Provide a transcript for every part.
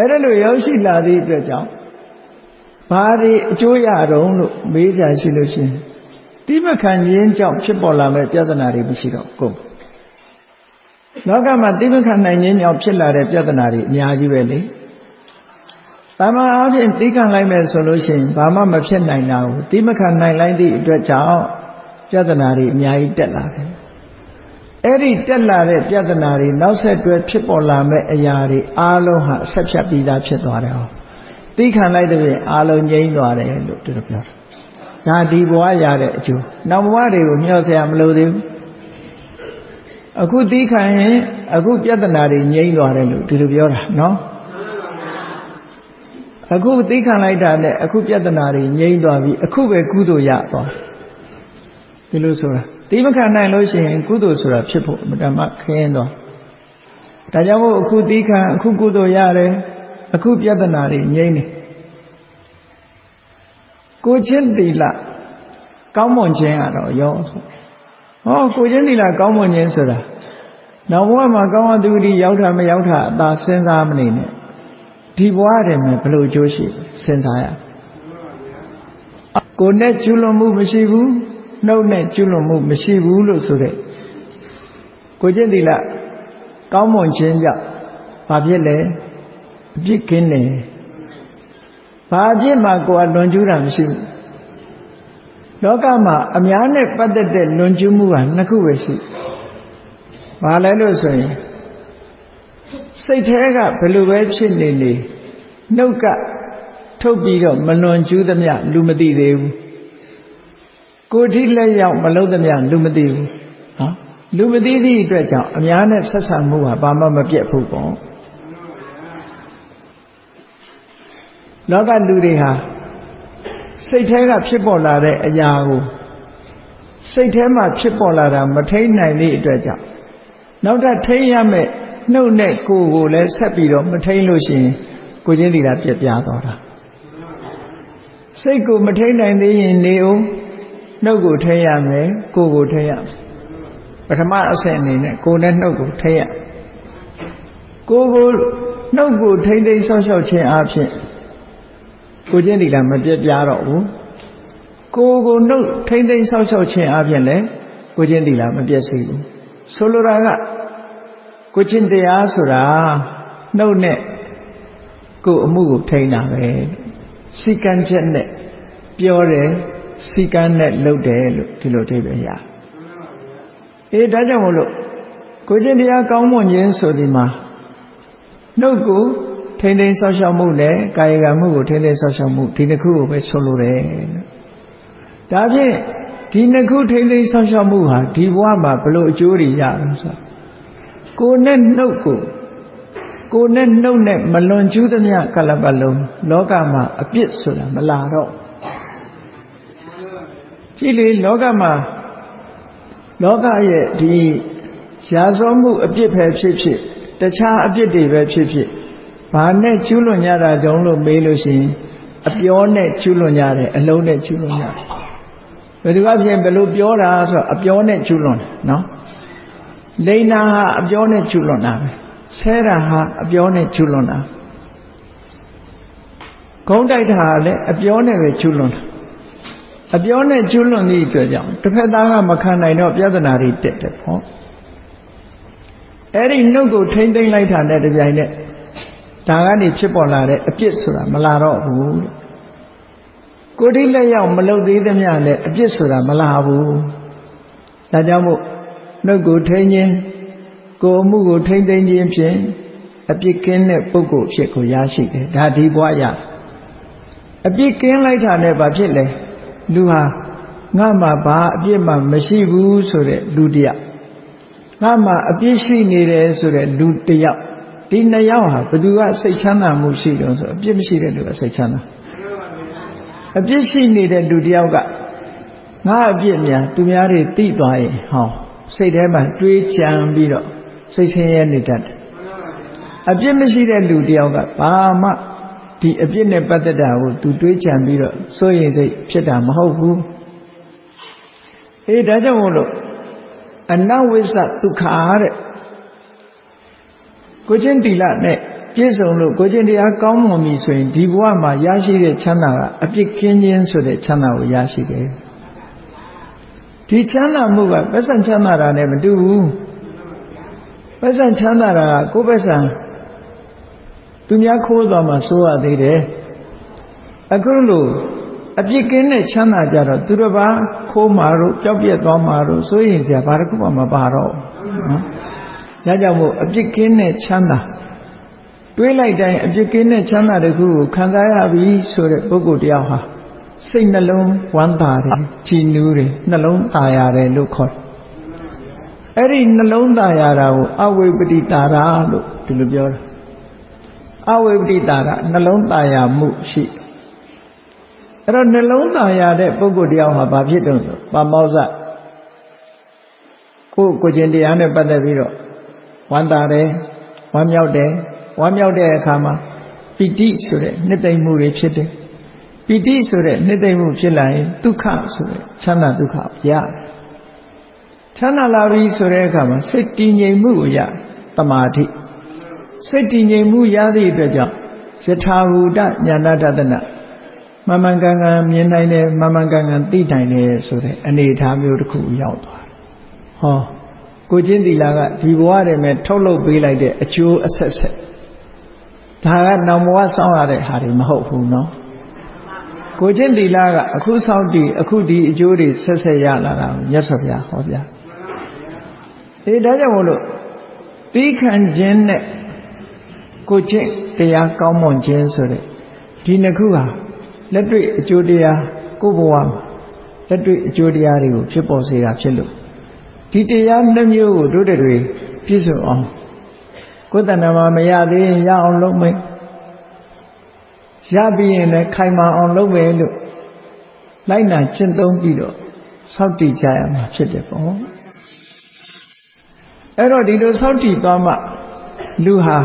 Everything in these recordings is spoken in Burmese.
အဲ့ဒါလို့ရောက်ရှိလာသည့်အတွက်ကြောင့်ဘာတွေအကျိုးရတော့လို့မေးကြရှိလို့ရှိရင်တိမခံခြင်းကြောင့်ဖြစ်ပေါ်လာမဲ့ပြဿနာတွေမရှိတော့ကုန်လောကမှာတိမခံနိုင်ခြင်းကြောင့်ဖြစ်လာတဲ့ပြဿနာတွေအများကြီးပဲလေတမန်အားဖြင့်တိခံလိုက်မယ်ဆိုလို့ရှိရင်ဘာမှမဖြစ်နိုင်တာဘူးတိမခံနိုင်လိုက်သည့်အတွက်ကြောင့်ပြဿနာတွေအများကြီးတက်လာတယ် အဲ့ဒီတက်လာတဲ့ပြဿနာတွေနောက်ဆက်တွဲဖြစ်ပေါ်လာမဲ့အရာတွေအားလုံးဟာဆက်ဖြတ်ပြီးသားဖြစ်သွားတယ်ဟောသိခံလိုက်တဲ့ပြင်အားလုံးငြိမ်းသွားတယ်လို့သူတို့ပြောတာဒါဒီဘဝရတဲ့အကျိုးနောက်ဘဝတွေကိုမျှော်စရာမလိုသေးဘူးအခုသိခံရင်အခုပြဿနာတွေငြိမ်းသွားတယ်လို့သူတို့ပြောတာနော်အခုသိခံလိုက်တာနဲ့အခုပြဿနာတွေငြိမ်းသွားပြီအခုပဲကုသိုလ်ရသွားဒီလိုဆိုတာ တိမခံနိုင်လို့ရှိရင်ကုသိုလ်ဆိုတာဖြစ်ဖို့မတမခင်းသွားဒါကြောင့်မို့အခုတိခံအခုကုသိုလ်ရတယ်အခုပြဿနာတွေငြိမ်းနေကိုချင်းတိလကောင်းမွန်ခြင်းကတော့ရောဆိုဟောကိုချင်းတိလကောင်းမွန်ခြင်းဆိုတာနောက်ဘဝမှာကောင်းဝတ္တုတိရောက်တာမရောက်တာအသာစဉ်းစားမနေနဲ့ဒီဘဝတည်းမှာဘယ်လိုအကျိုးရှိစဉ်းစားရကိုနဲ့ကျွလွန်မှုမရှိဘူး နှုတ်နဲ့ကျွလွန်မှုမရှိဘူးလို့ဆိုတဲ့ကိုကျင့်သီလကောင်းမွန်ခြင်းကြောင့်ဘာဖြစ်လဲအပြစ်ကင်းတယ်ဘာအပြစ်မှကိုယ်ကလွန်ကျူးတာမရှိဘူးလောကမှာအများနဲ့ပတ်သက်တဲ့လွန်ကျူးမှုကနှစ်ခုပဲရှိဘာလဲလို့ဆိုရင်စိတ်แท้ကဘယ်လိုပဲဖြစ်နေနေနှုတ်ကထုတ်ပြီးတော့မလွန်ကျူးသမျှလူမသိသေးဘူး ကိုထိလက်ရောက်မလုံးသမျှလူမသိဘူးနော်လူမသိသည့်အတွက်ကြောင့်အများနဲ့ဆက်ဆံမှုဟာဘာမှမပြတ်ဘူးပေါ့လောကလူတွေဟာစိတ်ထဲကဖြစ်ပေါ်လာတဲ့အရာကိုစိတ်ထဲမှာဖြစ်ပေါ်လာတာမထိန်နိုင်တဲ့အတွက်ကြောင့်နောက်ထပ်ထိန်ရမယ်နှုတ်နဲ့ကိုယ်ကိုလည်းဆက်ပြီးတော့မထိန်လို့ရှိရင်ကိုချင်းတီလာပြက်ပြားသွားတာစိတ်ကိုမထိန်နိုင်သေးရင်နေအောင် နှုတ်ကိုထိန်ရမယ်ကိုယ်ကိုထိန်ရမယ်ပထမအဆင့်အနေနဲ့ကိုယ်နဲ့နှုတ်ကိုထိန်ရကိုယ်ကိုနှုတ်ကိုထိန်ထိန်ဆော့ဆော့ခြင်းအပြင်ကိုချင်းတီတာမပြက်ပြားတော့ဘူးကိုယ်ကိုနှုတ်ထိန်ထိန်ဆော့ဆော့ခြင်းအပြင်လည်းကိုချင်းတီတာမပြက်စီဘူးဆိုလိုတာကကိုချင်းတရားဆိုတာနှုတ်နဲ့ကိုယ်အမှုကိုထိန်းတာပဲစီကံချက်နဲ့ပြောတယ် စီကံနဲ့လုပ်တယ်လို့ဒီလိုအဓိပ္ပာယ်ရအေးဒါကြောင့်မို့လို့ကိုချင်းတရားကောင်းမွန်ခြင်းဆိုဒီမှာနှုတ်ကိုထိန်းသိမ်းဆောက်ရှောက်မှုနဲ့ကာယကံမှုကိုထိန်းသိမ်းဆောက်ရှောက်မှုဒီနှစ်ခုကိုပဲဆိုလိုတယ်ဒါဖြင့်ဒီနှစ်ခုထိန်းသိမ်းဆောက်ရှောက်မှုဟာဒီဘဝမှာဘလို့အကျိုးတွေရအောင်ဆိုကိုနဲ့နှုတ်ကိုကိုနဲ့နှုတ်နဲ့မလွန်ကျူးသမျှကလပတ်လုံးလောကမှာအပြစ်ဆိုတာမလာတော့ ကြည့်လေလောကမှာလောကရဲ့ဒီရာဇောမှုအပြစ်ပဲဖြစ်ဖြစ်တခြားအပြစ်တွေပဲဖြစ်ဖြစ်ဘာနဲ့ကျူးလွန်ကြတာကြောင့်လို့မေးလို့ရှိရင်အပြောနဲ့ကျူးလွန်ကြတယ်အလုံးနဲ့ကျူးလွန်ကြတယ်ဘယ်သူကဖြစ်ဘယ်လိုပြောတာဆိုတော့အပြောနဲ့ကျူးလွန်တယ်နော်လိန်နာဟာအပြောနဲ့ကျူးလွန်တာပဲဆဲတာဟာအပြောနဲ့ကျူးလွန်တာဂုံးတိုက်တာလည်းအပြောနဲ့ပဲကျူးလွန်တာ အပြောနဲ့ကျူးလွန်သည့်အတွက်ကြောင့်တစ်ဖက်သားကမခံနိုင်တော့ပြဿနာတွေတက်တယ်ပေါ့အဲ့ဒီနှုတ်ကိုထိမ့်သိမ့်လိုက်တာနဲ့တပြိုင်နက်ဒါကနေဖြစ်ပေါ်လာတဲ့အပြစ်ဆိုတာမလာတော့ဘူးကိုယ်တိလက်ရောက်မလုတ်သေးသမျှနဲ့အပြစ်ဆိုတာမလာဘူးဒါကြောင့်မို့နှုတ်ကိုထိမ့်ခြင်းကိုယ်အမှုကိုထိမ့်သိမ့်ခြင်းဖြင့်အပြစ်ကင်းတဲ့ပုဂ္ဂိုလ်ဖြစ်ကိုရရှိတယ်ဒါဒီဘဝရအပြစ်ကင်းလိုက်တာနဲ့ဘာဖြစ်လဲ လူဟာငါမှဘာအပြစ်မှမရှိဘူးဆိုတဲ့လူတယောက်ငါမှအပြစ်ရှိနေတယ်ဆိုတဲ့လူတယောက်ဒီနှစ်ယောက်ဟာဘသူကစိတ်ချမ်းသာမှုရှိတယ်ဆိုအပြစ်မရှိတဲ့လူကစိတ်ချမ်းသာအပြစ်ရှိနေတဲ့လူတယောက်ကငါအပြစ်များသူများတွေတိသွားရင်ဟောစိတ်ထဲမှာတွေးကြံပြီးတော့စိတ်ဆင်းရဲနေတတ်တယ်အပြစ်မရှိတဲ့လူတယောက်ကဘာမှ ဒီအပြစ်နဲ့ပတ်သက်တာကိုသူတွေးကြံပြီးတော့စိုးရိမ်စိတ်ဖြစ်တာမဟုတ်ဘူးအေးဒါကြောင့်မို့လို့အနဝိစ္စဒုက္ခတဲ့ကိုချင်းတီလနဲ့ပြည့်စုံလို့ကိုကျင့်တရားကောင်းမွန်ပြီဆိုရင်ဒီဘဝမှာရရှိတဲ့ချမ်းသာကအပြစ်ကင်းခြင်းဆိုတဲ့ချမ်းသာကိုရရှိတယ်ဒီချမ်းသာမှုကပတ်စံချမ်းသာတာနဲ့မတူဘူးပတ်စံချမ်းသာတာကကိုယ်ပတ်စံ သူများခိုးသွားမှစိုးရသေးတယ်အခုလို့အပြစ်ကင်းတဲ့ချမ်းသာကြတော့သူတစ်ပါးခိုးမှာတို့ပျောက်ပြက်သွားမှာတို့စိုးရင်စရာဘာတစ်ခုမှမပါတော့နော်ဒါကြောင့်မို့အပြစ်ကင်းတဲ့ချမ်းသာတွေးလိုက်တိုင်းအပြစ်ကင်းတဲ့ချမ်းသာတစ်ခုကိုခံစားရပြီဆိုတဲ့ပုဂ္ဂိုလ်တယောက်ဟာစိတ်နှလုံးဝမ်းသာတယ်ကြည်နူးတယ်နှလုံးသာရတယ်လို့ခေါ်တယ်အဲ့ဒီနှလုံးသားရတာကိုအဝိပတိတာရလို့ဒီလိုပြောတာ အဝိပတိတာရနှလုံးသားရမှုရှိအဲ့တော့နှလုံးသားရတဲ့ပုဂ္ဂိုလ်တရားမှာဘာဖြစ်တုံးဆိုပါမောဇကိုကိုကျင်တရားနဲ့ပတ်သက်ပြီးတော့ဝမ်းသာတယ်ဝမ်းမြောက်တယ်ဝမ်းမြောက်တဲ့အခါမှာပိဋိဆိုတဲ့နှစ်သိမ့်မှုတွေဖြစ်တယ်ပိဋိဆိုတဲ့နှစ်သိမ့်မှုဖြစ်လာရင်ဒုက္ခဆိုတဲ့ချမ်းသာဒုက္ခရတယ်ချမ်းသာလာပြီဆိုတဲ့အခါမှာစိတ်တည်ငြိမ်မှုကိုရတမာတိ စိတ်တည်ငြိမ်မှုရသည့်အတွက်ကြောင့်ယထာဘူတညာနာတတနာမမှန်ကန်ကန်မြင်နိုင်တယ်မမှန်ကန်ကန်သိနိုင်တယ်ဆိုတဲ့အနေအထားမျိုးတစ်ခုရောက်သွားတယ်။ဟောကိုချင်းတီလာကဒီဘဝတည်းမဲ့ထုတ်လုပ်ပေးလိုက်တဲ့အကျိုးအဆက်ဆက်ဒါကနောင်ဘဝစောင့်ရတဲ့ဟာတွေမဟုတ်ဘူးနော်။ကိုချင်းတီလာကအခုစောင့်တည်အခုဒီအကျိုးတွေဆက်ဆက်ရလာတာမြတ်စွာဘုရားဟောပြ။အေးဒါကြောင့်မို့လို့သီးခံခြင်းနဲ့ ကိုချင်းတရားကောင်းမွန်ခြင်းဆိုတဲ့ဒီနှစ်ခုဟာလက်တွေ့အကျိုးတရားကိုယ်ဘဝမှာလက်တွေ့အကျိုးတရားတွေကိုဖြစ်ပေါ်စေတာဖြစ်လို့ဒီတရားနှမျိုးကိုတို့တွေပြည့်စုံအောင်ကိုယ်တဏ္ဍာမှာမရသေးရင်ရအောင်လုပ်မယ်ရပြီးရင်လည်းခိုင်မာအောင်လုပ်မယ်လို့လိုက်နာကျင့်သုံးပြီးတော့စောင့်တည်ကြရမှာဖြစ်တယ်ပေါ့အဲ့တော့ဒီလိုစောင့်တည်သွားမှလူဟာ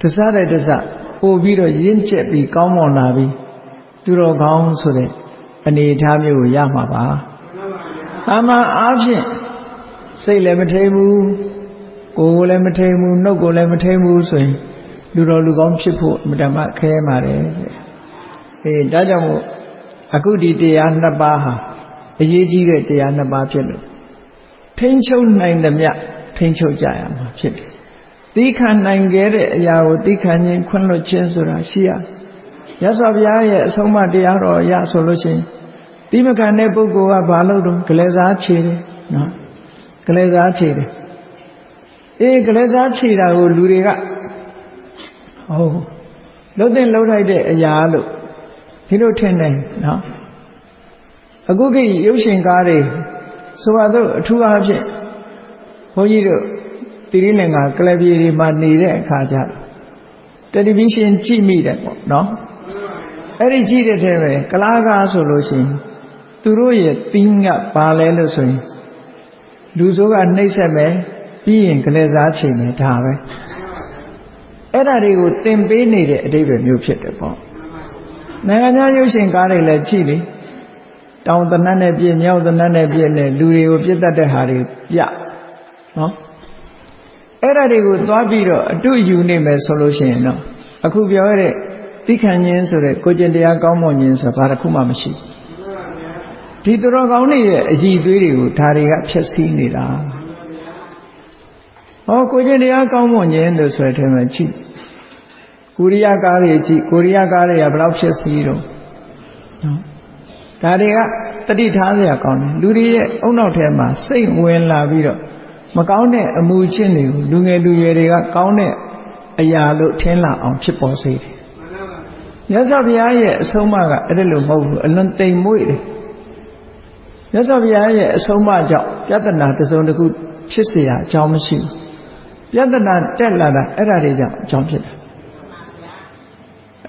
တစားတဲ့တစားပို့ပြီးတော့ရင့်ကျက်ပြီးကောင်းမွန်လာပြီးသူတော်ကောင်းဆိုတဲ့အနေအထားမျိုးကိုရမှာပါ။အမှန်အားဖြင့်စိတ်လည်းမထိန်ဘူးကိုယ်ကိုလည်းမထိန်ဘူးနှုတ်ကိုလည်းမထိန်ဘူးဆိုရင်လူတော်လူကောင်းဖြစ်ဖို့အမတမခဲပါတယ်။အေးဒါကြောင့်မို့အခုဒီတရားနှစ်ပါးဟာအရေးကြီးတဲ့တရားနှစ်ပါးဖြစ်လို့ထိမ့်ချုပ်နိုင်သမျှထိမ့်ချုပ်ကြရမှာဖြစ်တယ်။ သီးခံနိုင်ခဲ့တဲ့အရာကိုသီးခံခြင်းခွင့်လွှတ်ခြင်းဆိုတာရှိရ။ရသော်ဘုရားရဲ့အဆုံးအမတရားတော်ရဆိုလို့ရှိရင်တိမခံတဲ့ပုဂ္ဂိုလ်ကဘာလုပ်တော့ကလေးစားခြေတယ်နော်ကလေးစားခြေတယ်အေးကလေးစားခြေတာကိုလူတွေကဟုတ်လှုပ်တဲ့လှုပ်လိုက်တဲ့အရာလို့ဒီလိုထင်တယ်နော်အခုကိရုပ်ရှင်ကားတွေဆိုပါတော့အထူးအားဖြင့်ဘုန်းကြီးတို့ တိရိလင်္ကာကလပြေတွေမှာနေတဲ့အခါကျတော့တယ်လီဗီရှင်းကြည့်မိတယ်ပေါ့နော်အဲ့ဒီကြည့်တဲ့ထဲပဲကလားကားဆိုလို့ရှိရင်သူတို့ရဲ့တင်းကဘာလဲလို့ဆိုရင်လူဆိုးကနှိမ့်ဆက်မယ်ပြီးရင်ကလေးစားချိန်မယ်ဒါပဲအဲ့ဒါတွေကိုသင်ပေးနေတဲ့အတိပ္ပယ်မျိုးဖြစ်တယ်ပေါ့နိုင်ငံခြားရုပ်ရှင်ကားတွေလည်းကြည့်လေတောင်တနတ်နဲ့ပြည့်မြောက်တနတ်နဲ့ပြည့်နဲ့လူတွေကိုပြစ်တတ်တဲ့ဟာတွေပြနော် အဲ့ဒါတွေကိုသွားပြီးတော့အတူယူနေမယ်ဆိုလို့ရှိရင်တော့အခုပြောရတဲ့သိခံခြင်းဆိုတဲ့ကိုကျင့်တရားကောင်းမွန်ခြင်းဆိုတာဘာတစ်ခုမှမရှိဘူးဒီသူတော်ကောင်းတွေရဲ့အည်သွေးတွေကိုဒါတွေကဖျက်ဆီးနေတာဟောကိုကျင့်တရားကောင်းမွန်ခြင်းလို့ဆိုတဲ့ထဲမှာကြည့်ကိုရိယကားတွေကြည့်ကိုရိယကားတွေကဘယ်လောက်ဖျက်ဆီးတော့နော်ဒါတွေကတတိထားစရာကောင်းတယ်လူတွေရဲ့အုံနောက်ထဲမှာစိတ်ဝင်လာပြီးတော့ မကောင်းတဲ့အမှုချင်းတွေကိုလူငယ်လူရွယ်တွေကကောင်းတဲ့အရာလို့ထင်လာအောင်ဖြစ်ပေါ်စေတယ်မြတ်စွာဘုရားရဲ့အဆုံးအမကအဲ့ဒါလို့မဟုတ်ဘူးအလွန်တိမ်မွေ့တယ်မြတ်စွာဘုရားရဲ့အဆုံးအမကြောင့်ပြဿနာတစ်စုံတစ်ခုဖြစ်เสียအကြောင်းမရှိဘူးပြဿနာတက်လာတာအဲ့ဒါတွေကြောင့်အကြောင်းဖြစ်တာ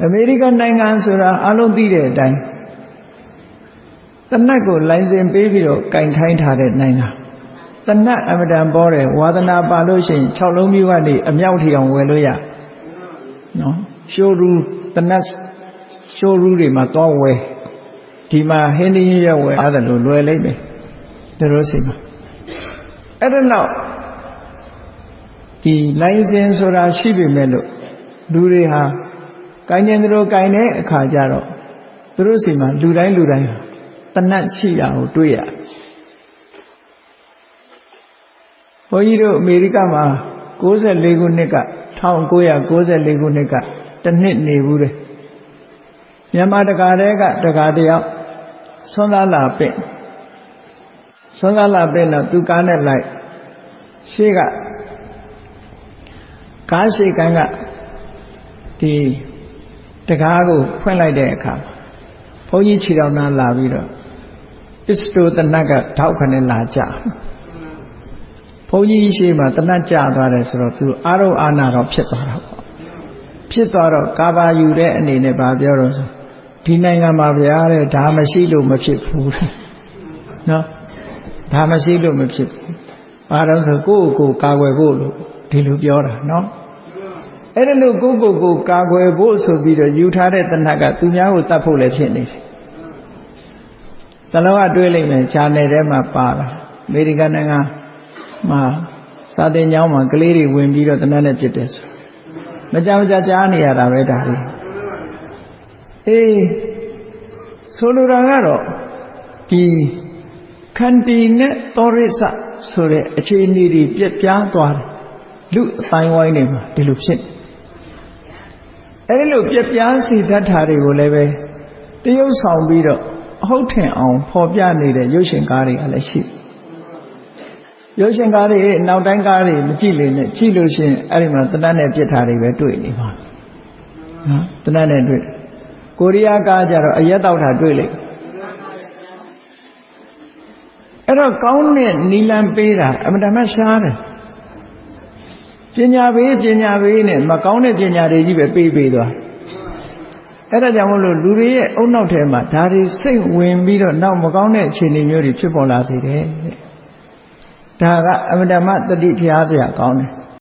အမေရိကန်နိုင်ငံဆိုတာအလုံးသိတဲ့အတိုင်းတနတ်ကိုလိုင်စင်ပေးပြီးတော့ကင်ထိုင်းထားတဲ့နိုင်ငံ တနတ်အမတန်ပေါ်တယ်ဝါသနာပါလို့ရှိရင်6လုံးမျိုးကနေအမြောက်ထီအောင်ဝယ်လို့ရနော်ရှိုးရူတနတ်ရှိုးရူတွေမှာသွားဝယ်ဒီမှာဟင်းသီးရွက်ဝယ်အားတယ်လို့လွယ်လိမ့်မယ်တို့တို့စီမှာအဲ့ဒါတော့ဒီလိုင်စင်ဆိုတာရှိပေမဲ့လို့လူတွေဟာကိုင်းနေသူတို့ကိုင်းတဲ့အခါကျတော့သူတို့စီမှာလူတိုင်းလူတိုင်းတနတ်ရှိတာကိုတွေ့ရ ဘုန်းကြီးတို့အမေရိကမှာ94ခုနှစ်က1994ခုနှစ်ကတစ်နှစ်နေဘူးတယ်မြန်မာတကာတဲကတကာတယောက်ဆွမ်းသားလာပင့်ဆွမ်းသားလာပင့်တော့သူကားနဲ့လိုက်ရှေ့ကကားရှိကန်းကဒီတကားကိုဖွင့်လိုက်တဲ့အခါဘုန်းကြီးခြေတော်နာလာပြီးတော့ပစ္စတိုတနတ်ကထောက်ခနဲ့လာကြ ဘုန်းကြီးရှိမှတနတ်ကြသွားတယ်ဆိုတော့သူအာရုံအာနာတော့ဖြစ်သွားတာပေါ့ဖြစ်သွားတော့ကာဘာယူတဲ့အနေနဲ့ဗာပြောတော့ဆိုဒီနိုင်ငံမှာဗျာတဲ့ဒါမရှိလို့မဖြစ်ဘူးနော်ဒါမရှိလို့မဖြစ်ဘူးဘာလို့ဆိုကိုယ့်ကိုယ်ကာကွယ်ဖို့လို့ဒီလိုပြောတာနော်အဲ့ဒါလို့ကိုယ့်ကိုယ်ကိုကာကွယ်ဖို့ဆိုပြီးတော့ယူထားတဲ့တဏှတ်ကသူများကိုတတ်ဖို့လည်းဖြစ်နေတယ်တလုံးကတွေးလိုက်မယ်ခြာနယ်ထဲမှာပါတာအမေရိကန်နိုင်ငံ မှာစာတင်ကျောင်းမှာကလေးတွေဝင်ပြီးတော့တဏှတ်နဲ့ပြစ်တယ်ဆိုမကြောင်ကြကြားနေရတာပဲဒါလေးအေးဆိုလိုတာကတော့ဒီခန္တီနဲ့သောရိစဆိုတဲ့အခြေအနေတွေပြက်ပြားသွားတယ်လူအတိုင်းဝိုင်းတွေမှာဒီလိုဖြစ်အဲဒီလိုပြက်ပြားစီတတ်တာတွေကိုလည်းပဲတရုပ်ဆောင်ပြီးတော့အဟုတ်ထင်အောင်ဖော်ပြနေတဲ့ရုပ်ရှင်ကားတွေကလည်းရှိ ရုပ်ရှင်ကားတွေနောက်တိုင်းကားတွေမကြည့်လေနဲ့ကြည့်လို့ရှိရင်အဲ့ဒီမှာတဏှတ်နဲ့ပြစ်တာတွေပဲတွေ့နေပါနော်တဏှတ်နဲ့တွေ့ကိုရီးယားကားကြတော့အရက်တောက်တာတွေ့လိမ့်အဲ့တော့ကောင်းတဲ့နီလန်ပေးတာအမှန်တမ်းရှားတယ်ပညာပေးပညာပေးနဲ့မကောင်းတဲ့ပညာတွေကြီးပဲပေးပေးသွားအဲ့ဒါကြောင့်မလို့လူတွေရဲ့အုံနောက်ထဲမှာဒါတွေစိတ်ဝင်ပြီးတော့နောက်မကောင်းတဲ့အခြေအနေမျိုးတွေဖြစ်ပေါ်လာစေတယ်တဲ့ ဒါကအမှန်တမ်းတတိဖျားစရာကောင်းတယ်